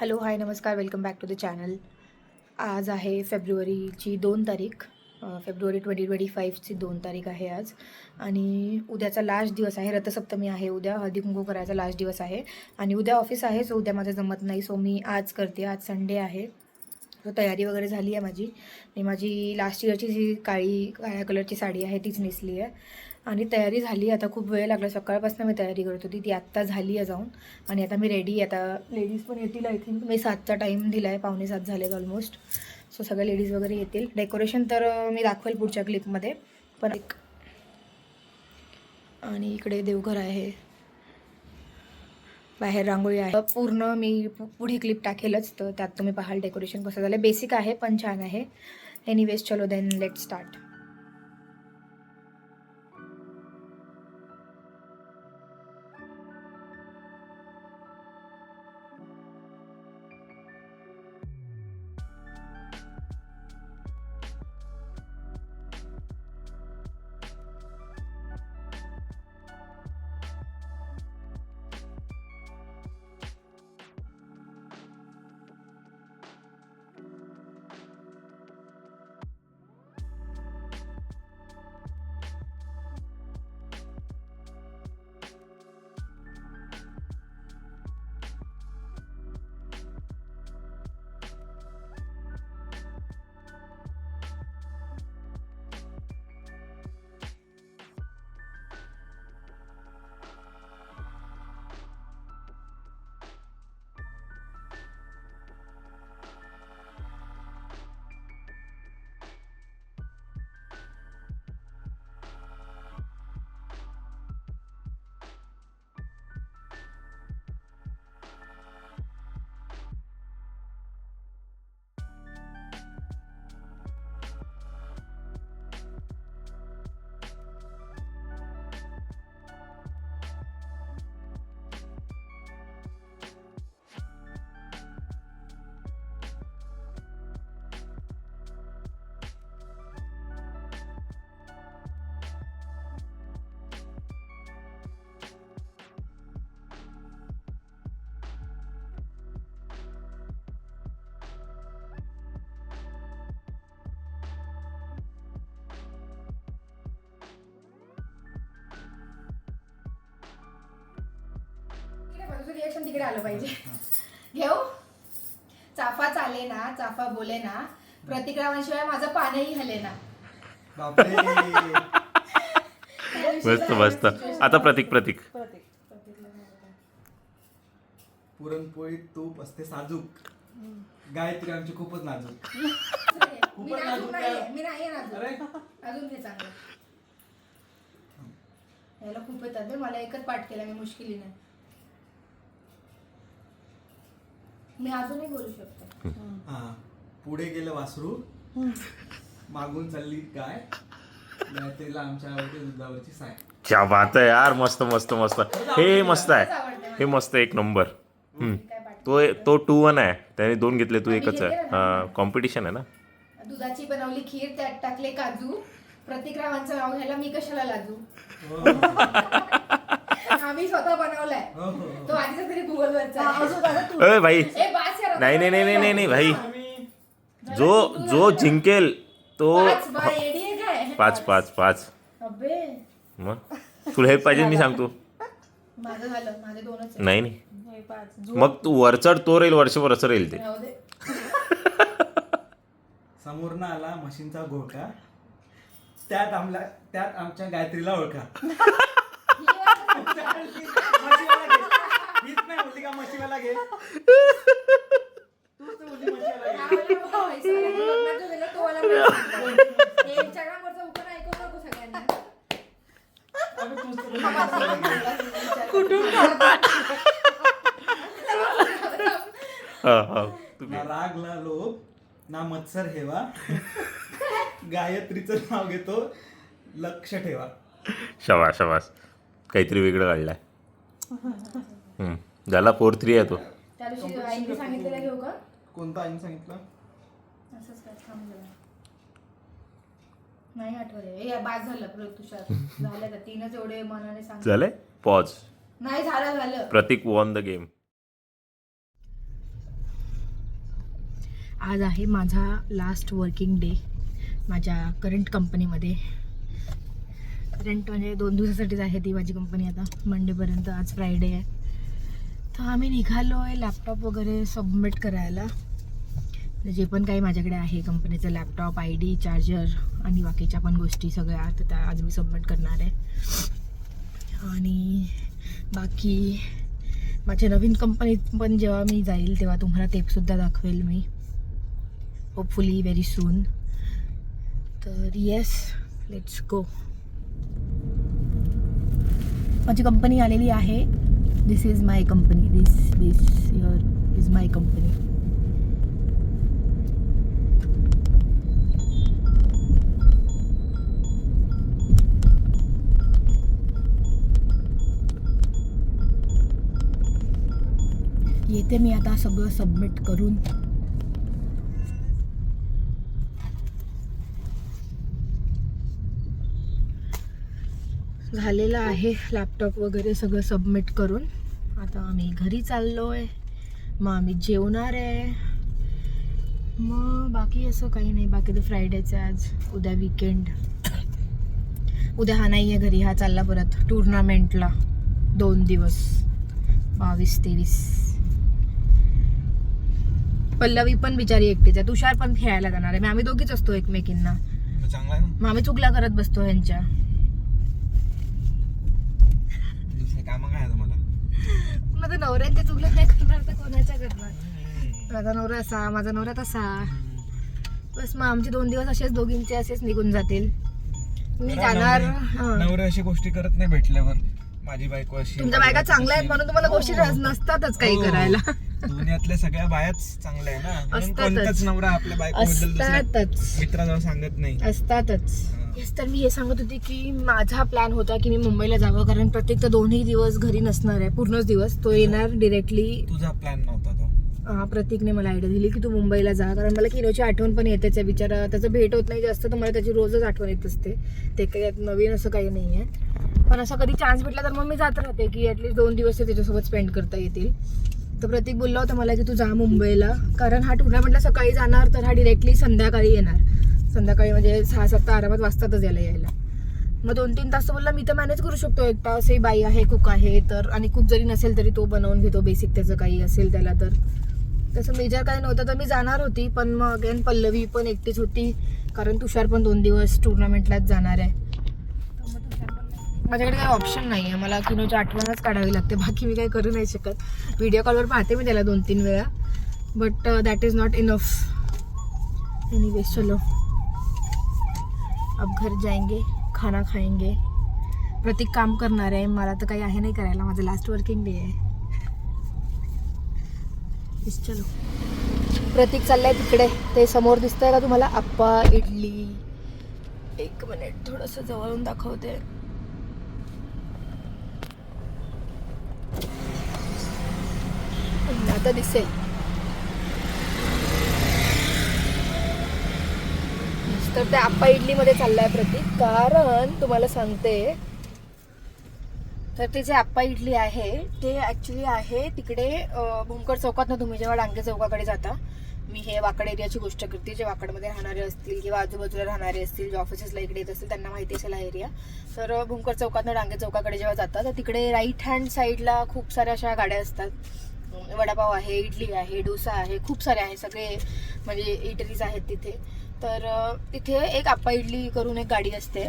Hello hi नमस्कार welcome back to the channel. आज आहे फेब्रुवारीची दोन तारीख. फेब्रुवारी ट्वेंटी ट्वेंटी फाईव्हची दोन तारीख आहे आज. आणि उद्याचा लास्ट दिवस आहे रथसप्तमी आहे उद्या. हळदी कुंकू करायचा लास्ट दिवस आहे. आणि उद्या ऑफिस आहे सो उद्या माझं जमत नाही सो मी आज करते. आज संडे आहे. सो तयारी वगैरे झाली आहे माझी. मी माझी लास्ट इयरची जी काळी काळ्या कलरची साडी आहे तीच नेसली आहे. आणि तयारी झाली. आता खूप वेळ लागला. सकाळपासून मी तयारी करत होती. ती आत्ता झाली आहे जाऊन. आणि आता मी रेडी आता लेडीज पण येतील आय थिंक मी सातचा टाईम दिला आहे पावणे सात झालेत ऑलमोस्ट सो सगळ्या लेडीज वगैरे येतील. डेकोरेशन तर मी दाखवेल पुढच्या क्लिपमध्ये पण एक आणि इकडे देवघर आहे. बाहेर रांगोळी आहे. पूर्ण मी पुढे क्लिप टाकेलच. तर त्यात तुम्ही पाहाल डेकोरेशन कसं झालं बेसिक आहे पण छान आहे. एनिवेज चलो देन लेट स्टार्ट रिएक्शन तिकडे आलं पाहिजे. घेऊ? चाफा चाले ना चाफा बोले ना. प्रतिक्रामांशिवाय माझं पानही हले ना. मस्त मस्त. आता प्रतीक प्रतीक. पुरणपोळी तूप असते साजूक. गायत्री आमची खूपच नाजूक. मी खूपच नाजूक नाजूक नाहीये. मी नाजूक. अरे. अजून घे चांगलं. याला खूप येतात मला एकच पाठ केला मी मुश्किलीने. मी अजूनही बोलू शकते. हा पुढे गेलं वासरू. मागून चालली गाय. गायत्रीला आमच्या आवडते दुधावरची साय. क्या बात आहे यार मस्त मस्त मस्त. हे मस्त आहे. हे मस्त एक नंबर. हम्म. काय पाठ तो तो टू वन आहे. त्याने दोन घेतले तू एकच आहे. हा कॉम्पिटिशन आहे ना? दुधाची बनवली खीर त्यात टाकले काजू. प्रतिक्रामांचं नाव घ्यायला मी कशाला लाजू? हो, आम्ही स्वतः बनवलाय. हो, हो. तो आधीच तरी गुगल वरचा भाई. नाही नाही नाही नाही नाही नाही भाई. जो जो जिंकेल तो पाच पाच पाच पाच. अबे मग? तुला हे पाहिजे मी सांगतो. माझं झालं. माझे दोनच आहे. नाही नाही. मग तू वरचढ तो राहील वर्षभर असं राहील ते. समोरनं आला म्हशींचा घोळका. त्यात आमला त्यात आमच्या गायत्रीला ओळखा. हीच नाही बोलली का घे तूच तर बोलली घे. अगं तूच तर बोलली घे. हा हा. तुम्ही. ना राग ना लोभ ना मत्सर हेवा. गायत्रीचं नाव घेतो. लक्ष ठेवा. शबास शबास. काहीतरी वेगळं काढलाय. हम्म. झाला फोर थ्री आहे तो. त्या दिवशी आईने सांगितलेलं घेऊ का? कोणता आईने सांगितलं? असंच काय थांब जरा. नाही आठवत आहे. ए बाद झालं प्र- तुषार. झालं का? तीनच एवढे मनाने सांग झालंय? पॉज नाही झालं झालं. प्रतीक वॉन द गेम आज आहे माझा लास्ट वर्किंग डे माझ्या करंट कंपनीमध्ये रेंट म्हणजे दोन दिवसासाठीच आहे ती माझी कंपनी आता मंडेपर्यंत आज फ्रायडे आहे. तर आम्ही निघालो आहे लॅपटॉप वगैरे सबमिट करायला. म्हणजे जे पण काही माझ्याकडे आहे कंपनीचं लॅपटॉप आय डी चार्जर आणि बाकीच्या पण गोष्टी सगळ्या तर त्या आज मी सबमिट करणार आहे. आणि बाकी माझ्या नवीन कंपनीत पण जेव्हा मी जाईल तेव्हा तुम्हाला तेपसुद्धा दाखवेल मी. होपफुली व्हेरी सून तर येस लेट्स गो माझी कंपनी आलेली आहे. This is my company this this your is my company येते मी आता सगळं सबमिट करून. झालेलं आहे लॅपटॉप वगैरे सगळं सबमिट करून. आता आम्ही घरी चाललो आहे मग आम्ही जेवणार आहे. मग बाकी असं काही नाही. बाकी तर फ्रायडेचं आज. उद्या विकेंड उद्या हा नाही आहे घरी. हा चालला परत टुर्नामेंटला दोन दिवस. बावीस तेवीस. पल्लवी पण बिचारी एकटीच आहे. तुषार पण खेळायला जाणार आहे. मग आम्ही दोघीच असतो एकमेकींना. मग आम्ही चुकला करत बसतो ह्यांच्या दुसरे कामं काय आहे तुम्हाला माझा नवऱ्यांच्या चुकलं नाही करणार तर कोणाच्या करणार माझा नवरा असा माझा नवरा तसा. बस मग आमचे दोन दिवस असेच दोघींचे असेच निघून जातील. मी जाणार नवरे- हं. अशी गोष्टी करत नाही भेटल्यावर. माझी बायको अशी तुमच्या बायका चांगल्या आहेत म्हणून तुम्हाला गोष्टी नसतातच काही हो. करायला. दुनियातल्या सगळ्या बायाच चांगल्या आहे ना. म्हणून असतातच. कोणताच नवरा आपल्या बायकोबद्दल दुसऱ्या असतातच. मित्राजवळ सांगत नाही. असतातच. हं. येस तर मी हे सांगत होते की माझा प्लॅन होता की मी मुंबईला जावं कारण प्रत्येक तर दोन्ही दिवस घरी नसणार आहे पूर्णच दिवस. तो येणार डिरेक्टली तुझा प्लॅन नव्हता तो. प्रतीकने मला आयडिया दिली की तू मुंबईला जा कारण मला किनोची आठवण पण येतेच आहे बिचारा त्याचं भेट होत नाही जास्त तर मला त्याची रोजच आठवण येत असते. ते काही नवीन असं काही नाही आहे पण असं कधी चान्स भेटला तर मग मी जात राहते की ॲटलीस्ट दोन दिवस ते त्याच्यासोबत स्पेंड करता येतील. तर प्रतीक बोलला होता मला की तू जा मुंबईला कारण हा टुर्नामेंटला सकाळी जाणार तर हा डिरेक्टली संध्याकाळी येणार. संध्याकाळी म्हणजे सहा सात आरामात वाजतातच यायला यायला. मग दोन तीन तास बोलला मी तर मॅनेज करू शकतो एकटा असे बाई आहे कुक आहे तर आणि कुक जरी नसेल तरी तो बनवून घेतो बेसिक त्याचं काही असेल त्याला तर. तसं मेजर काही नव्हतं तर मी जाणार होती पण मग अगेन पल्लवी पण एकटीच होती कारण तुषार पण दोन दिवस टुर्नामेंटलाच जाणार आहे. माझ्याकडे काही ऑप्शन नाही आहे मला किनोची आठवणच काढावी लागते बाकी मी काही करू नाही शकत. व्हिडिओ कॉलवर पाहते मी त्याला दोन तीन वेळा but that is not enough any चलो. अब घर जाएंगे खाना खाएंगे। प्रतीक काम करणार आहे मला तर काही आहे नाही करायला माझं लास्ट वर्किंग डे आहे. चलो. प्रतीक चाललंय तिकडे ते समोर दिसतंय का तुम्हाला? आप्पा इडली. एक मिनिट थोडस जवळून दाखवते. आता दिसेल. तर त्या आप्पा इडलीमध्ये चाललाय प्रतीक. कारण तुम्हाला सांगते तर ते जे आप्पा इडली आहे ते ॲक्च्युली आहे तिकडे भूमकर चौकात तुम्ही जेव्हा डांगे चौकाकडे जाता मी हे वाकड एरियाची गोष्ट करते जे वाकडमध्ये राहणारे असतील किंवा आजूबाजूला राहणारे असतील जे ऑफिसेसला इकडे येत असतील त्यांना माहिती असेल हा एरिया तर भूमकर चौकातनं डांगे चौकाकडे जेव्हा जाता तर तिकडे राईट हँड साईडला खूप साऱ्या अशा गाड्या असतात. वडापाव आहे इडली आहे डोसा आहे खूप सारे आहे सगळे म्हणजे इटरीज आहेत तिथे. तर तिथे एक आप्पा इडली करून एक गाडी असते.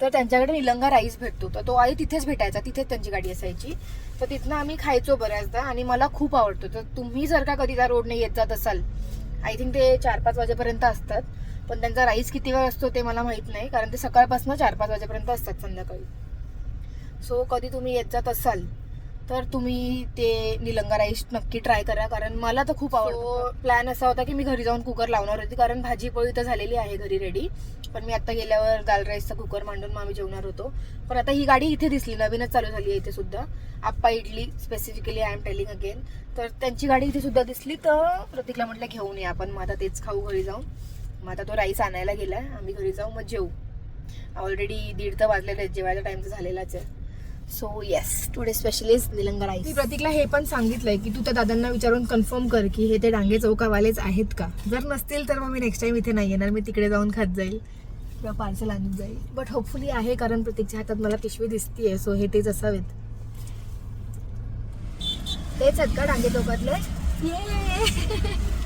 तर त्यांच्याकडे निलंगा राईस भेटतो. तर तो आई तिथेच भेटायचा तिथेच त्यांची गाडी असायची. तर तिथनं आम्ही खायचो बऱ्याचदा आणि मला खूप आवडतो. तर तुम्ही जर का कधी त्या रोडने येत जात असाल आय थिंक ते चार पाच वाजेपर्यंत असतात. पण त्यांचा राईस किती वेळ असतो ते मला माहीत नाही कारण ते सकाळपासून चार पाच वाजेपर्यंत असतात संध्याकाळी. सो कधी तुम्ही येत जात असाल तर तुम्ही ते निलंगा राईस नक्की ट्राय करा. कारण मला तर खूप आवडतो. प्लॅन असा होता की मी घरी जाऊन कुकर लावणार होती. कारण भाजी पोळी तर झालेली आहे घरी रेडी पण मी आता गेल्यावर दाल राईसचा कुकर मांडून मग आम्ही जेवणार होतो. पण आता ही गाडी इथे दिसली. नवीनच चालू झाली आहे इथे सुद्धा. आप्पा idli specifically I am telling again तर त्यांची गाडी इथे सुद्धा दिसली तर प्रतीकला म्हटलं घेऊन ये. आपण मग आता तेच खाऊ घरी जाऊन. मग आता तो राईस आणायला गेलाय. आम्ही घरी जाऊ मग जेऊ. ऑलरेडी दीड तर वाजलेले आहेत. जेवायचा टाइम तर झालेलाच आहे. So yes today special is Nilanga rice मी प्रतीकला हे पण सांगितलंय की तू त्या दादांना विचारून कन्फर्म कर की हे ते डांगे चौकावालेच आहेत का? जर नसतील तर मग मी नेक्स्ट टाइम इथे नाही येणार मी तिकडे जाऊन खात जाईल. किंवा पार्सल आणून जाईल. बट होपफुली आहे कारण प्रतीकच्या हातात मला पिशवी दिसतीये. सो हे तेच असावेत. तेच आहेत का डांगे चौकातले? ये